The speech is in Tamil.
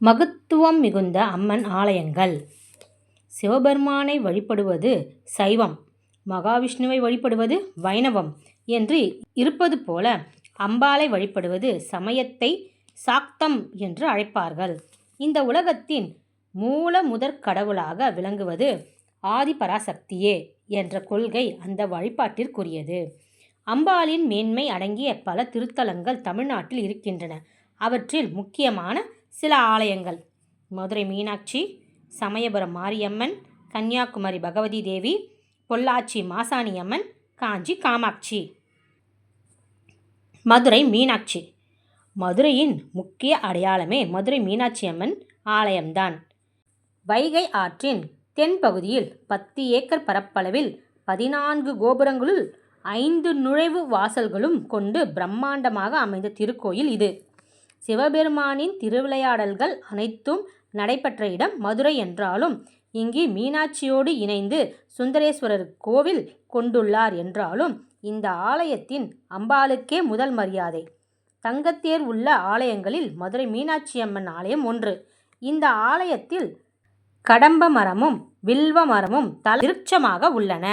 மகத்துவம் மிகுந்த அம்மன் ஆலயங்கள் சிவபெருமானை வழிபடுவது சைவம் மகாவிஷ்ணுவை வழிபடுவது வைணவம் என்று இருப்பது போல அம்பாளை வழிபடுவது சமயத்தை சாக்தம் என்று அழைப்பார்கள். இந்த உலகத்தின் மூல முதற் கடவுளாக விளங்குவது ஆதிபராசக்தியே என்ற கொள்கை அந்த வழிபாட்டிற்குரியது. அம்பாளின் மேன்மை அடங்கிய பல திருத்தலங்கள் தமிழ்நாட்டில் இருக்கின்றன. அவற்றில் முக்கியமான சில ஆலயங்கள் மதுரை மீனாட்சி சமயபுரம் மாரியம்மன் கன்னியாகுமரி பகவதி தேவி பொள்ளாச்சி மாசாணியம்மன் காஞ்சி காமாட்சி. மதுரை மீனாட்சி மதுரையின் முக்கிய அடையாளமே மதுரை மீனாட்சியம்மன் ஆலயம்தான். வைகை ஆற்றின் தென்பகுதியில் பத்து ஏக்கர் பரப்பளவில் பதினான்கு கோபுரங்களுள் ஐந்து நுழைவு வாசல்களும் கொண்டு பிரம்மாண்டமாக அமைந்த திருக்கோயில் இது. சிவபெருமானின் திருவிளையாடல்கள் அனைத்தும் நடைபெற்ற இடம் மதுரை என்றாலும் இங்கு மீனாட்சியோடு இணைந்து சுந்தரேஸ்வரர் கோவில் கொண்டுள்ளார் என்றாலும் இந்த ஆலயத்தின் அம்பாளுக்கே முதல் மரியாதை. தங்கத்தேர் உள்ள ஆலயங்களில் மதுரை மீனாட்சி அம்மன் ஆலயம் ஒன்று. இந்த ஆலயத்தில் கடம்ப மரமும் வில்வ மரமும் தல விருட்சமாக உள்ளன.